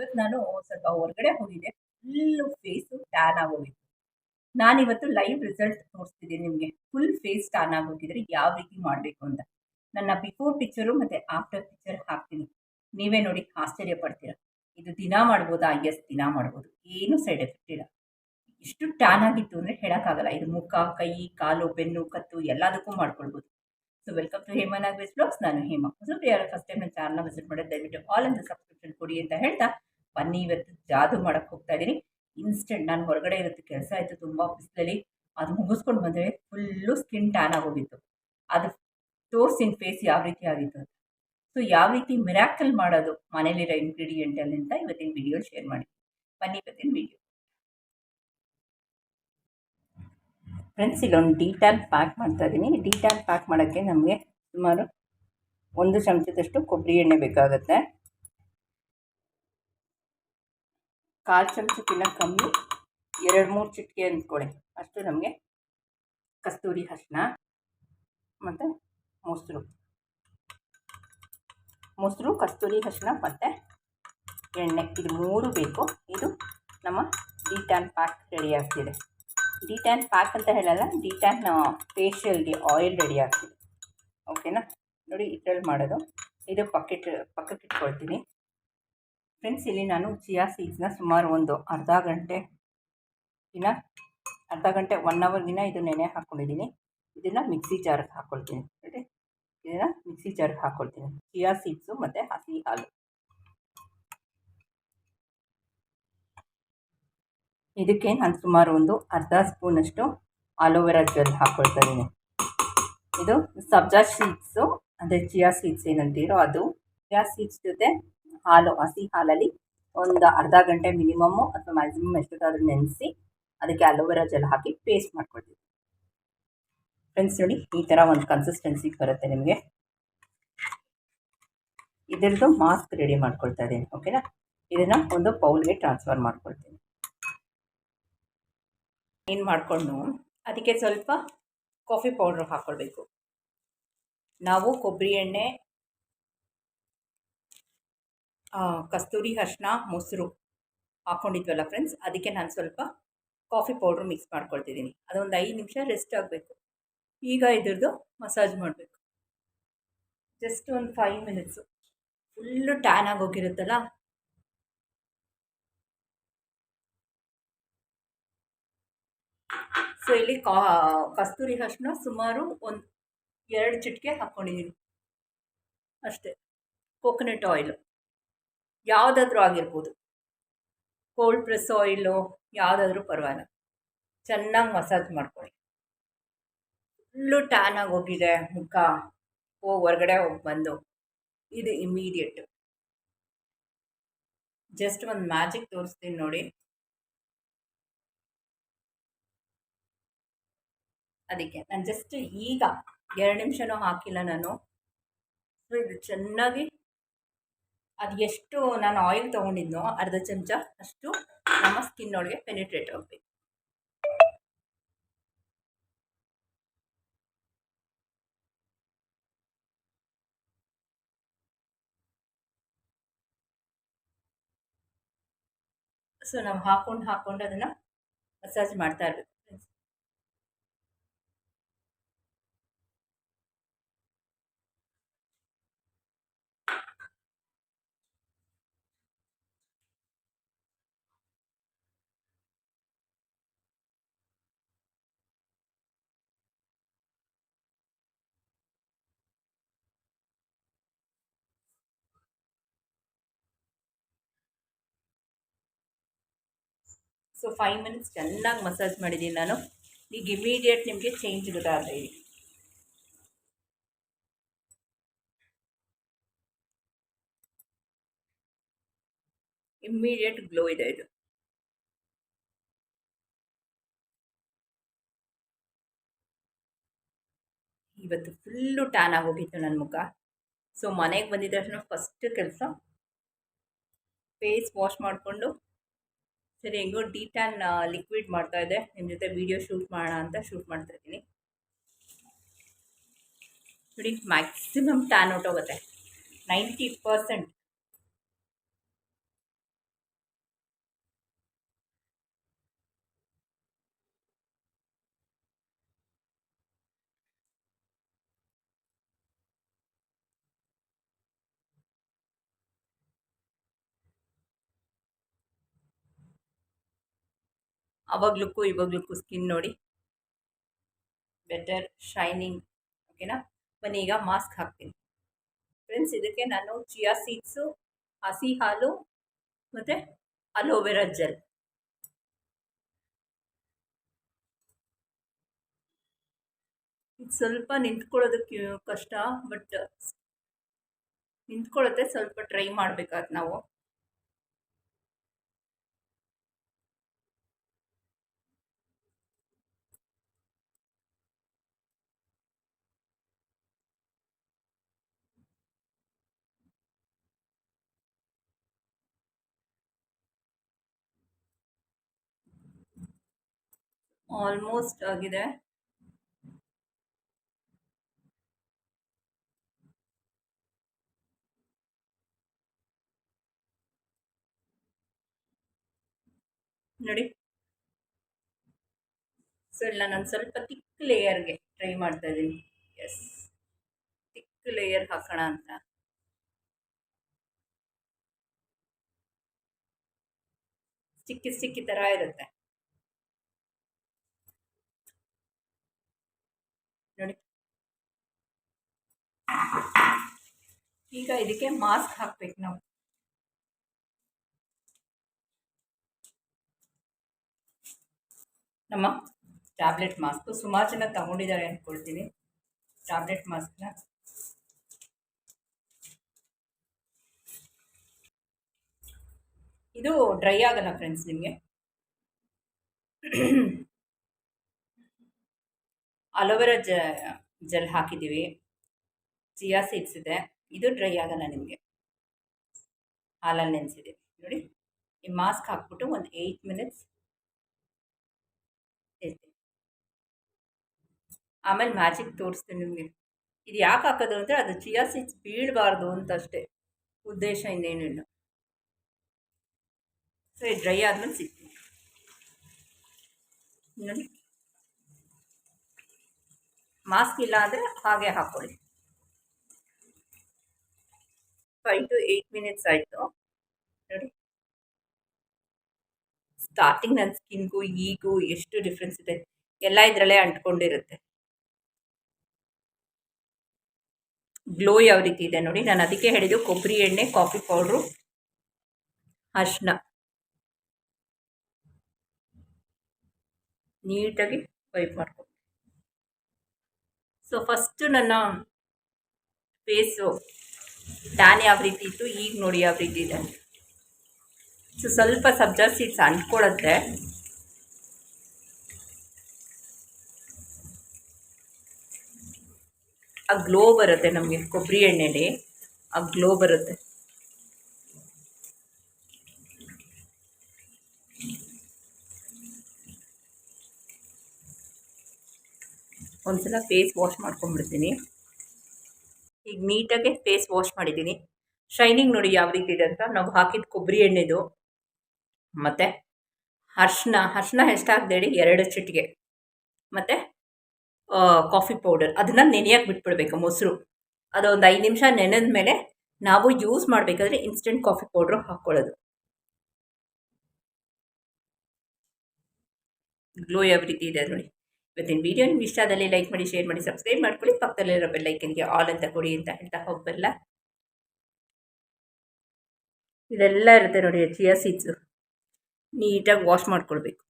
ಇವತ್ತು ನಾನು ಸ್ವಲ್ಪ ಹೊರಗಡೆ ಹೋಗಿದ್ದೆ. ಫುಲ್ ಫೇಸು ಟ್ಯಾನ್ ಆಗೋಗಿತ್ತು. ನಾನಿವತ್ತು ಲೈವ್ ರಿಸಲ್ಟ್ ತೋರಿಸ್ತಿದ್ದೀನಿ ನಿಮಗೆ. ಫುಲ್ ಫೇಸ್ ಟ್ಯಾನ್ ಆಗೋಗಿದ್ರೆ ಯಾವ ರೀತಿ ಮಾಡಬೇಕು ಅಂತ. ನನ್ನ ಬಿಫೋರ್ ಪಿಕ್ಚರು ಮತ್ತು ಆಫ್ಟರ್ ಪಿಕ್ಚರ್ ಹಾಕ್ತೀನಿ. ನೀವೇ ನೋಡಿ ಆಶ್ಚರ್ಯ ಪಡ್ತೀರಾ. ಇದು ದಿನ ಮಾಡ್ಬೋದಾ? ಎಸ್ ದಿನ ಮಾಡ್ಬೋದು. ಏನು ಸೈಡ್ ಎಫೆಕ್ಟ್ ಇಲ್ಲ. ಎಷ್ಟು ಟ್ಯಾನ್ ಆಗಿತ್ತು ಅಂದರೆ ಹೇಳೋಕ್ಕಾಗಲ್ಲ. ಇದು ಮುಖ, ಕೈ, ಕಾಲು, ಬೆನ್ನು, ಕತ್ತು ಎಲ್ಲದಕ್ಕೂ ಮಾಡ್ಕೊಳ್ಬೋದು. So welcome to Hema Nagesh blogs ನಾನು ಹೇಮಾ. ಯಾರು ಫಸ್ಟ್ ಟೈಮ್ ನನ್ನ ಚಾನಲ್ನ ವಿಸಿಟ್ ಮಾಡೋದು ದಯವಿಟ್ಟು ಆಲ್ ಅಂತ ಸಬ್ಸ್ಕ್ರಿಪ್ಷನ್ ಕೊಡಿ ಅಂತ ಹೇಳ್ತಾ ಬನ್ನಿ, ಇವತ್ತು ಜಾದು ಮಾಡೋಕ್ಕೆ ಹೋಗ್ತಾ ಇದ್ದೀನಿ. ಇನ್ಸ್ಟೆಂಟ್ ನಾನು ಹೊರಗಡೆ ಇರುತ್ತೆ ಕೆಲಸ ಆಯಿತು, ತುಂಬ ಬಿಸಿಲಲ್ಲಿ ಅದು ಮುಗಿಸ್ಕೊಂಡು ಬಂದರೆ ಫುಲ್ಲು ಸ್ಕಿನ್ ಟ್ಯಾನ್ ಆಗೋಗಿತ್ತು ಅದು ತೋರಿಸಿನ ಫೇಸ್ ಯಾವ ರೀತಿ ಆಗಿತ್ತು ಅಂತ. ಸೊ ಯಾವ ರೀತಿ ಮಿರಾಕಲ್ ಮಾಡೋದು ಮನೇಲಿರೋ ಅಂತ ಇವತ್ತಿನ ವಿಡಿಯೋ ಶೇರ್ ಮಾಡಿ. ಬನ್ನಿ ಇವತ್ತಿನ ವಿಡಿಯೋ ಫ್ರೆಂಡ್ಸ್ ಇಲ್ಲೊಂದು ಡಿಟ್ಯಾಲ್ ಪ್ಯಾಕ್ ಮಾಡ್ತಾ ಇದ್ದೀನಿ. ಡಿಟ್ಯಾಲ್ ಪ್ಯಾಕ್ ಮಾಡೋಕ್ಕೆ ನಮಗೆ ಸುಮಾರು ಒಂದು ಚಮಚದಷ್ಟು ಕೊಬ್ಬರಿ ಎಣ್ಣೆ ಬೇಕಾಗುತ್ತೆ. ಕಾಲು ಚಮಚಕ್ಕಿಂತ ಕಮ್ಮಿ, ಎರಡು ಮೂರು ಚಿಟಿಕೆ ಅಂದ್ಕೊಳ್ಳಿ ಅಷ್ಟು ನಮಗೆ ಕಸ್ತೂರಿ ಅರಿಶಿನ ಮತ್ತು ಮೊಸರು. ಮೊಸರು, ಕಸ್ತೂರಿ ಅರಿಶಿನ ಮತ್ತು ಎಣ್ಣೆ. ಇದು ಮೂರು ಬೇಕು. ಇದು ನಮ್ಮ ಡಿಟ್ಯಾನ್ ಪ್ಯಾಕ್ ರೆಡಿ ಆಗ್ತಿದೆ. ಡಿಟ್ಯಾನ್ ಪ್ಯಾಕ್ ಅಂತ ಹೇಳಲ್ಲ, ಡಿಟ್ಯಾನ್ ಫೇಶಿಯಲ್ಗೆ ಆಯಿಲ್ ರೆಡಿ ಆಗ್ತಿದೆ. ಓಕೆನಾ? ನೋಡಿ ಇದರಲ್ಲಿ ಮಾಡೋದು. ಇದು ಪಕ್ಕಿಟ್ ಪಕ್ಕಕ್ಕೆ ಇಟ್ಕೊಳ್ತೀನಿ ಫ್ರೆಂಡ್ಸ್ ಇಲ್ಲಿ ನಾನು ಚಿಯಾ ಸೀಡ್ಸ್ನ ಸುಮಾರು ಒಂದು ಅರ್ಧ ಗಂಟೆ ದಿನ, ಅರ್ಧ ಗಂಟೆ ಒನ್ ಅವರ್ ದಿನ ಇದು ನೆನೆ ಹಾಕ್ಕೊಂಡಿದ್ದೀನಿ ಇದನ್ನು ಮಿಕ್ಸಿ ಜಾರ್ಗೆ ಹಾಕ್ಕೊಳ್ತೀನಿ ನೋಡಿ ಇದನ್ನು ಮಿಕ್ಸಿ ಜಾರ್ಗೆ ಹಾಕ್ಕೊಳ್ತೀನಿ ಚಿಯಾ ಸೀಡ್ಸು ಮತ್ತು ಹಸಿ ಹಾಲು. ಇದಕ್ಕೆ ನಾನು ಸುಮಾರು ಒಂದು ಅರ್ಧ ಸ್ಪೂನಷ್ಟು ಆಲೋವೆರಾ ಜೆಲ್ ಹಾಕ್ಕೊಳ್ತಾ ಇದ್ದೀನಿ. ಇದು ಸಬ್ಜಾ ಸೀಡ್ಸು ಅಂದರೆ ಚಿಯಾ ಸೀಡ್ಸ್ ಏನಂತೀರೋ ಅದು. ಚಿಯಾ ಸೀಡ್ಸ್ ಜೊತೆ ಹಾಲು, ಹಸಿ ಹಾಲಲ್ಲಿ ಒಂದು ಅರ್ಧ ಗಂಟೆ ಮಿನಿಮಮ್ಮು ಅಥವಾ ಮ್ಯಾಕ್ಸಿಮಮ್ ಎಷ್ಟೊತ್ತಾದರೂ ನೆನೆಸಿ ಅದಕ್ಕೆ ಅಲೋವೆರಾ ಜೆಲ್ ಹಾಕಿ ಪೇಸ್ಟ್ ಮಾಡ್ಕೊಳ್ತೀವಿ. ಫ್ರೆಂಡ್ಸ್ ನೋಡಿ, ಈ ಥರ ಒಂದು ಕನ್ಸಿಸ್ಟೆನ್ಸಿ ಬರುತ್ತೆ ನಿಮಗೆ. ಇದರದ್ದು ಮಾಸ್ಕ್ ರೆಡಿ ಮಾಡ್ಕೊಳ್ತಾ ಇದ್ದೀನಿ ಓಕೆನಾ ಇದನ್ನು ಒಂದು ಪೌಲ್ಗೆ ಟ್ರಾನ್ಸ್ಫರ್ ಮಾಡ್ಕೊಳ್ತೀನಿ. ಏನು ಮಾಡಿಕೊಂಡು, ಅದಕ್ಕೆ ಸ್ವಲ್ಪ ಕಾಫಿ ಪೌಡ್ರ್ ಹಾಕ್ಕೊಳ್ಬೇಕು ನಾವು ಕೊಬ್ಬರಿ ಎಣ್ಣೆ ಕಸ್ತೂರಿ ಅರ್ಶಿನ ಮೊಸರು ಹಾಕ್ಕೊಂಡಿದ್ವಲ್ಲ ಫ್ರೆಂಡ್ಸ್ ಅದಕ್ಕೆ ನಾನು ಸ್ವಲ್ಪ ಕಾಫಿ ಪೌಡ್ರ್ ಮಿಕ್ಸ್ ಮಾಡ್ಕೊಳ್ತಿದ್ದೀನಿ. ಅದೊಂದು ಐದು ನಿಮಿಷ ರೆಸ್ಟ್ ಆಗಬೇಕು. ಈಗ ಇದ್ರದ್ದು ಮಸಾಜ್ ಮಾಡಬೇಕು. ಜಸ್ಟ್ ಒಂದು ಫೈವ್ ಮಿನಿಟ್ಸು ಫುಲ್ಲು ಟ್ಯಾನ್ ಹೋಗಿರುತ್ತಲ್ಲ? ಸೊ ಇಲ್ಲಿ ಕಾ, ಕಸ್ತೂರಿ ಅರ್ಶಿನ ಸುಮಾರು ಒಂದು ಎರಡು ಚಿಟಿಕೆ ಹಾಕ್ಕೊಂಡಿದ್ದೀನಿ ಅಷ್ಟೇ. ಕೋಕೋನಟ್ ಆಯಿಲು ಯಾವುದಾದ್ರೂ ಆಗಿರ್ಬೋದು. ಕೋಲ್ಡ್ ಪ್ರೆಸ್ ಆಯಿಲು ಯಾವುದಾದ್ರೂ ಪರವಾಗಿಲ್ಲ. ಚೆನ್ನಾಗಿ ಮಸಾಜ್ ಮಾಡ್ಕೊಳ್ಳಿ. ಫುಲ್ಲು ಟ್ಯಾನ್ ಹೋಗಿದೆ ಮುಖ. ಓ, ಹೊರಗಡೆ ಹೋಗಿ ಬಂದು. ಇದು ಇಮ್ಮಿಡಿಯೇಟು ಜಸ್ಟ್ ಒಂದು ಮ್ಯಾಜಿಕ್ ತೋರಿಸ್ತೀನಿ ನೋಡಿ. ಅದಕ್ಕೆ ನಾನು ಜಸ್ಟ್ ಈಗ ಎರಡು ನಿಮಿಷನೂ ಹಾಕಿಲ್ಲ ನಾನು. ಸೊ ಇದು ಚೆನ್ನಾಗಿ ಅದು ಎಷ್ಟು ನಾನು ಆಯಿಲ್ ತೊಗೊಂಡಿದ್ನೋ ಅರ್ಧ ಚಮಚ ಅಷ್ಟು ನಮ್ಮ ಸ್ಕಿನ್ ಒಳಗೆ ಪೆನಿಟ್ರೇಟ್ ಆಗಬೇಕು. ಸೊ ನಾವು ಹಾಕೊಂಡು ಹಾಕೊಂಡು ಅದನ್ನು ಮಸಾಜ್ ಮಾಡ್ತಾ ಇರಬೇಕು. ಸೊ ಫೈವ್ ಮಿನಿಟ್ಸ್ ಚೆನ್ನಾಗಿ ಮಸಾಜ್ ಮಾಡಿದ್ದೀನಿ ನಾನು. ಈಗ ಇಮಿಡಿಯೇಟ್ ನಿಮಗೆ ಚೇಂಜ್ ಗೊತ್ತಾಗ್ತಾ ಇದೆ ಇಮ್ಮಿಡಿಯೇಟ್ ಗ್ಲೋ ಇದೆ ಇದು. ಇವತ್ತು ಫುಲ್ಲು ಟ್ಯಾನ್ ಆಗೋಗಿತ್ತು ನನ್ನ ಮುಖ. ಸೊ ಮನೆಗೆ ಬಂದಿದ್ದ ತಕ್ಷಣ ಫಸ್ಟ್ ಕೆಲಸ. ಫೇಸ್ ವಾಶ್ ಮಾಡಿಕೊಂಡು ಸರಿ, ಹೆಂಗೋ ಡಿಟ್ಯಾನ್ ಲಿಕ್ವಿಡ್ ಮಾಡ್ತಾ ಇದೆ. ನಿಮ್ಮ ಜೊತೆ ವೀಡಿಯೋ ಶೂಟ್ ಮಾಡೋಣ ಅಂತ ಶೂಟ್ ಮಾಡ್ತಾ ಇದ್ದೀನಿ. ನೋಡಿ ಮ್ಯಾಕ್ಸಿಮಮ್ ಟ್ಯಾನ್ ಹೋಗುತ್ತೆ ನೈಂಟಿ ಪರ್ಸೆಂಟ್ ಅವಾಗ್ಲಕ್ಕೂ ಇವಾಗ್ಲಕ್ಕೂ ಸ್ಕಿನ್ ನೋಡಿ ಬೆಟರ್ ಶೈನಿಂಗ್ ಓಕೆನಾ ಬನ್ನಿ ಈಗ ಮಾಸ್ಕ್ ಹಾಕ್ತೀನಿ. ಫ್ರೆಂಡ್ಸ್ ಇದಕ್ಕೆ ನಾನು ಚಿಯಾ ಸೀಡ್ಸು ಹಸಿ ಹಾಲು ಮತ್ತು ಅಲೋವೆರಾ ಜೆಲ್ ಇದು ಸ್ವಲ್ಪ ನಿಂತ್ಕೊಳ್ಳೋದಕ್ಕೆ ಕಷ್ಟ ಬಟ್ ನಿಂತ್ಕೊಳ್ಳುತ್ತೆ, ಸ್ವಲ್ಪ ಟ್ರೈ ಮಾಡಬೇಕಾದ್ ನಾವು. ಆಲ್ಮೋಸ್ಟ್ ಆಗಿದೆ. ನೋಡಿ. ಸೊ ಇಲ್ಲ, ನಾನು ಸ್ವಲ್ಪ ತಿಕ್ ಲೇಯರ್ಗೆ ಟ್ರೈ ಮಾಡ್ತಾ ಇದ್ದೀನಿ. ಎಸ್ ತಿಕ್ ಲೇಯರ್ ಹಾಕೋಣ ಅಂತ. ಸ್ಟಿಕ್ಕಿ ಸ್ಟಿಕ್ಕಿ ಥರ ಇರುತ್ತೆ ನೋಡಿ ಈಗ ಇದಕ್ಕೆ ಮಾಸ್ಕ್ ಹಾಕ್ಬೇಕು ನಾವು. ನಮ್ಮ ಟ್ಯಾಬ್ಲೆಟ್ ಮಾಸ್ಕ್ ಸುಮಾರು ಜನ ತಗೊಂಡಿದ್ದಾರೆ ಅಂದ್ಕೊಳ್ತೀನಿ ಟ್ಯಾಬ್ಲೆಟ್ ಮಾಸ್ಕ್ನ ಇದು ಡ್ರೈ ಆಗಲ್ಲ ಫ್ರೆಂಡ್ಸ್ ನಿಮಗೆ. ಅಲೋವೆರಾ ಜ ಜೆಲ್ ಹಾಕಿದ್ದೀವಿ. ಚಿಯಾ ಸೀಡ್ಸ್ ಇದೆ. ಇದು ಡ್ರೈ ಆಗಲ್ಲ ನಿಮಗೆ. ಹಾಲಲ್ಲಿ ನೆನೆಸಿದೆ. ನೋಡಿ, ಈ ಮಾಸ್ಕ್ ಹಾಕ್ಬಿಟ್ಟು ಒಂದು ಏಯ್ಟ್ ಮಿನಿಟ್ಸ್ ಇರ್ತೀನಿ. ಆಮೇಲೆ ಮ್ಯಾಜಿಕ್ ತೋರಿಸ್ತೀನಿ ನಿಮಗೆ. ಇದು ಯಾಕೆ ಹಾಕೋದು ಅಂದರೆ ಅದು ಚಿಯಾ ಸೀಡ್ಸ್ ಬೀಳಬಾರ್ದು ಅಂತ ಅಷ್ಟೇ ಉದ್ದೇಶ ಇನ್ನೇನಿಲ್ಲ. ಸೊ ಇದು ಡ್ರೈ ಆದಮೇಲೆ ಸಿಗ್ತೀನಿ. ನೋಡಿ. ಮಾಸ್ಕ್ ಇಲ್ಲ ಅಂದರೆ ಹಾಗೆ ಹಾಕ್ಕೊಳ್ಳಿ ಫೈವ್ ಟು ಏಯ್ಟ್ ಮಿನಿಟ್ಸ್ ಆಯಿತು. ನೋಡಿ. ಸ್ಟಾರ್ಟಿಂಗ್ ನನ್ನ ಸ್ಕಿನ್ಗೂ ಈಗೂ ಎಷ್ಟು ಡಿಫ್ರೆನ್ಸ್ ಇದೆ. ಎಲ್ಲ ಇದರಲ್ಲೇ ಅಂಟ್ಕೊಂಡಿರುತ್ತೆ. ಗ್ಲೋ ಯಾವ ರೀತಿ ಇದೆ ನೋಡಿ. ನಾನು ಅದಕ್ಕೆ ಹೇಳಿದ್ದು ಕೊಬ್ಬರಿ ಎಣ್ಣೆ ಕಾಫಿ ಪೌಡ್ರು ಅರ್ಶಿನ ನೀಟಾಗಿ ವೈಪ್ ಮಾಡ್ಕೊ. ಸೊ ಫಸ್ಟು ನನ್ನ ಫೇಸು ಟ್ಯಾನ್ ಯಾವ ರೀತಿ ಇತ್ತು, ಈಗ ನೋಡಿ ಯಾವ ರೀತಿ ಇದೆ. ಸೊ ಸ್ವಲ್ಪ ಸಬ್ಜಾ ಸೀಡ್ಸ್ ಅಂಟ್ಕೊಳ್ಳುತ್ತೆ ಆ ಗ್ಲೋ ಬರುತ್ತೆ ನಮಗೆ, ಕೊಬ್ಬರಿ ಎಣ್ಣೆಲಿ. ಆ ಗ್ಲೋ ಬರುತ್ತೆ. ಒಂದ್ಸಲ ಫೇಸ್ ವಾಶ್ ಮಾಡ್ಕೊಂಡ್ಬಿಡ್ತೀನಿ. ಈಗ ನೀಟಾಗೆ ಫೇಸ್ ವಾಶ್ ಮಾಡಿದ್ದೀನಿ. ಶೈನಿಂಗ್ ನೋಡಿ ಯಾವ ರೀತಿ ಇದೆ ಅಂತ. ನಾವು ಹಾಕಿದ ಕೊಬ್ಬರಿ ಎಣ್ಣೆದು. ಮತ್ತು ಅರ್ಶಿನ ಅರ್ಶಿನ ಎಷ್ಟು ಹಾಕ್ದೇಳಿ ಎರಡು ಚಿಟಿಗೆ ಮತ್ತು ಕಾಫಿ ಪೌಡರ್ ಅದನ್ನು ನೆನೆಯಕ್ಕೆ ಬಿಟ್ಬಿಡ್ಬೇಕು ಮೊಸರು. ಅದೊಂದು ಐದು ನಿಮಿಷ ನೆನೆದ ಮೇಲೆ ನಾವು ಯೂಸ್ ಮಾಡಬೇಕಾದ್ರೆ ಇನ್ಸ್ಟೆಂಟ್ ಕಾಫಿ ಪೌಡ್ರು ಹಾಕ್ಕೊಳ್ಳೋದು ಗ್ಲೋ ಯಾವ ರೀತಿ ಇದೆ ನೋಡಿ. ಇವತ್ತಿನ ವೀಡಿಯೋ ನಿಮ್ಗೆ ಇಷ್ಟ ಆದಲ್ಲಿ ಲೈಕ್ ಮಾಡಿ ಶೇರ್ ಮಾಡಿ ಸಬ್ಸ್ಕ್ರೈಬ್ ಮಾಡ್ಕೊಳ್ಳಿ. ಪಕ್ಕದಲ್ಲಿರೋ ಬೆಲ್ಲೈಕನ್ಗೆ ಆಲ್ ಅಂತ ಕೊಡಿ ಅಂತ ಹೇಳ್ತಾ ಹೋಗಬಲ್ಲ. ಇದೆಲ್ಲ ಇರುತ್ತೆ ನೋಡಿ ಚಿಯಾ ಸೀಡ್ಸು ನೀಟಾಗಿ ವಾಶ್ ಮಾಡ್ಕೊಳ್ಬೇಕು.